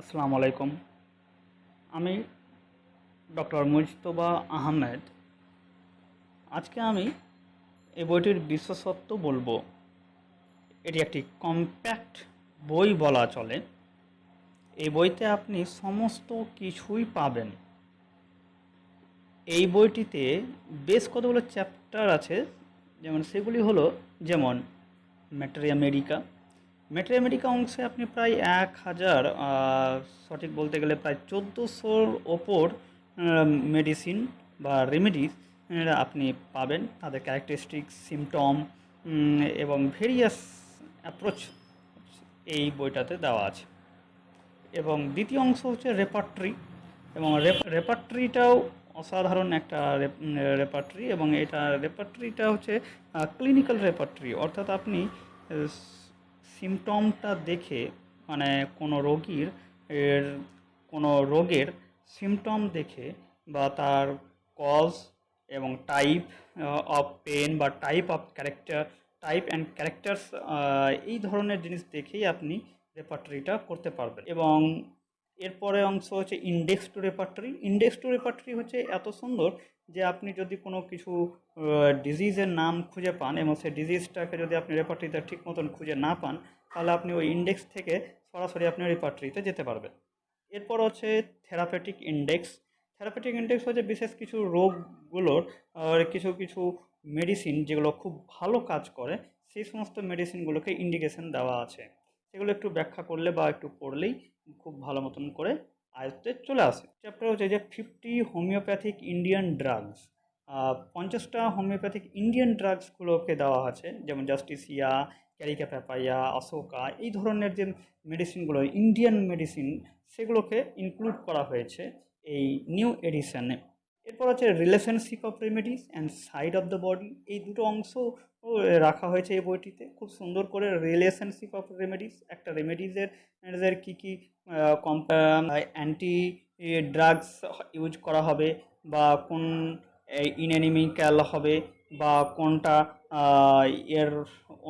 আসসালামু আলাইকুম। আমি ডক্টর মুজতবা আহমেদ। আজকে আমি এই বইটির বিশেষত্ব বলব। এটি একটি কম্প্যাক্ট বই বলা চলে। এই বইতে আপনি সমস্ত কিছুই পাবেন। এই বইটিতে বেশ কতগুলো চ্যাপ্টার আছে। যেমন সেগুলি হলো, যেমন ম্যাটেরিয়া মেডিকা ম্যাটেরিয়া মেডিকা অংশে আপনি প্রায় এক হাজার সঠিক বলতে গেলে প্রায় চোদ্দোশোর ওপর মেডিসিন বা রেমেডিস আপনি পাবেন। তাদের ক্যারেক্টারিস্টিক সিমটম এবং ভেরিয়াস অ্যাপ্রোচ এই বইটাতে দেওয়া আছে। এবং দ্বিতীয় অংশ হচ্ছে রেপার্ট্রি এবং রেপার্ট্রিটাও অসাধারণ একটা রেপার্ট্রি এবং এটা রেপার্ট্রিটা হচ্ছে ক্লিনিক্যাল রেপার্ট্রি অর্থাৎ আপনি সিমটমটা দেখে মানে কোনো রোগীর, এর কোনো রোগের সিমটম দেখে বা তার কজ এবং টাইপ অফ পেন বা type of character type and characters এই ধরনের জিনিস দেখেই আপনি রেপার্টারিটা করতে পারবেন। এবং এরপরে অংশ হচ্ছে index to repertory index to repertory হচ্ছে এত সুন্দর যে আপনি যদি কোনো কিছু ডিজিজের নাম খুঁজে পান এবং সেই ডিজিজটাকে যদি আপনি রেপার্টরিতে ঠিক মতন খুঁজে না পান, তাহলে আপনি ওই ইন্ডেক্স থেকে সরাসরি আপনি রেপার্টরিতে যেতে পারবেন। এরপর হচ্ছে থেরাপেটিক ইন্ডেক্স থেরাপেটিক ইন্ডেক্স হচ্ছে বিশেষ কিছু রোগগুলোর কিছু কিছু মেডিসিন যেগুলো খুব ভালো কাজ করে, সেই সমস্ত মেডিসিনগুলোকে ইন্ডিকেশন দেওয়া আছে। সেগুলো একটু ব্যাখ্যা করলে বা একটু পড়লেই খুব ভালো মতন করে আয়ত্তে চলে আসে। চ্যাপ্টার হচ্ছে যে ফিফটি হোমিওপ্যাথিক ইন্ডিয়ান ড্রাগস পঞ্চাশটা হোমিওপ্যাথিক ইন্ডিয়ান ড্রাগসগুলোকে দেওয়া আছে, যেমন জাস্টিসিয়া ক্যারিকা প্যাপাইয়া অশোকা এই ধরনের যে মেডিসিনগুলো ইন্ডিয়ান মেডিসিন সেগুলোকে ইনক্লুড করা হয়েছে এই নিউ এডিশনে এরপর আছে relationship of remedies and side of the body এই দুটো অংশ রাখা হয়েছে এই বইটিতে। খুব সুন্দর করে রিলেশনশিপ অফ রেমেডিস একটা রেমেডিসের এর কী কী অ্যান্টি ড্রাগস ইউজ করা হবে বা কোন ইনএনিমিক্যাল হবে বা কোনটা এর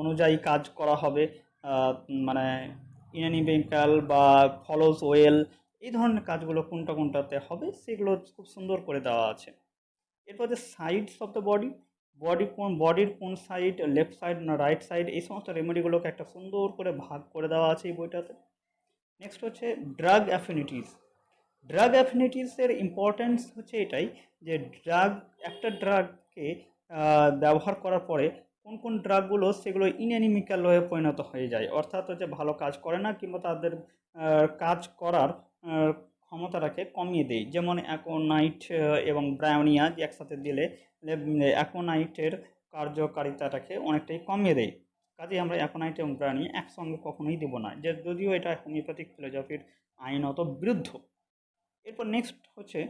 অনুযায়ী কাজ করা হবে মানে ইনএনিমিক্যাল বা ফলোস ওয়েল এই ধরনের কাজগুলো কোনটা কোনটাতে হবে, সেগুলো খুব সুন্দর করে দেওয়া আছে। এরপর যে sides of the body body কোন বডির কোন সাইড লেফট সাইড না রাইট সাইড এই সমস্ত রেমেডিগুলোকে একটা সুন্দর করে ভাগ করে দেওয়া আছে এই বইটাতে। নেক্সট হচ্ছে ড্রাগ অ্যাফিনিটিস ড্রাগ অ্যাফিনিটিসের ইম্পর্ট্যান্স হচ্ছে এটাই যে ড্রাগ একটা ড্রাগকে ব্যবহার করার পরে কোন কোন ড্রাগগুলো সেগুলো ইনএনিমিক্যাল হয়ে পরিণত হয়ে যায়। অর্থাৎ হচ্ছে ভালো কাজ করে না কিংবা তাদের কাজ করার ক্ষমতাটাকে কমিয়ে দেয় যেমন অ্যাকোনাইট এবং ব্রাউনিয়া যে একসাথে দিলে অ্যাকোনাইটের কার্যকারিতাটাকে অনেকটাই কমিয়ে দেয় কাজেই আমরা অ্যাকোনাইট এবং ব্রাউনিয়া একসঙ্গে কখনোই দেবো না, যে যদিও এটা হোমিওপ্যাথিক ফিলোজফির আইনত বিরুদ্ধ। এরপর নেক্সট হচ্ছে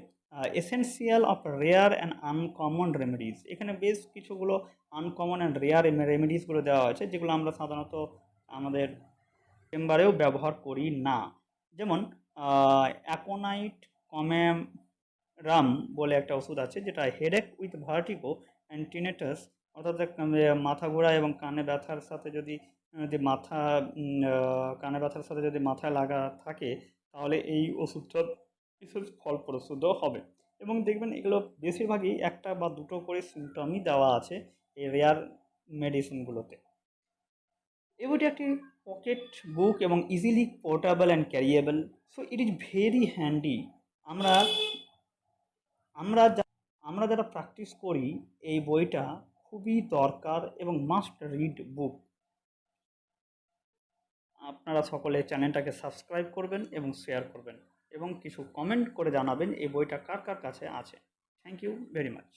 essential of rare and uncommon remedies এখানে বেশ কিছুগুলো আনকমন অ্যান্ড রেয়ার রেমেডিসগুলো দেওয়া হয়েছে, যেগুলো আমরা সাধারণত আমাদের চেম্বারেও ব্যবহার করি না। যেমন অ্যাকোনাইট কমেম রাম বলে একটা ওষুধ আছে, যেটা headache with vertigo and tinnitus অর্থাৎ মাথা ঘোরা এবং কানে ব্যথার সাথে যদি মাথা কানে ব্যথার সাথে যদি মাথায় লাগা থাকে, তাহলে এই ওষুধটা বিশেষ ফলপ্রসূ হবে। এবং দেখবেন এগুলো বেশিরভাগই একটা বা দুটো করে সিমটমই দেওয়া আছে এই রেয়ার মেডিসিনগুলোতে এই বইটি একটি পকেট বুক এবং easily portable and carryable so it is very handy আমরা আমরা আমরা যারা প্র্যাকটিস করি, এই বইটা খুবই দরকার এবং মাস্ট রিড বুক আপনারা সকলে চ্যানেলটাকে সাবস্ক্রাইব করবেন এবং শেয়ার করবেন এবং কিছু কমেন্ট করে জানাবেন এই বইটা কার কার কাছে আছে। Thank you very much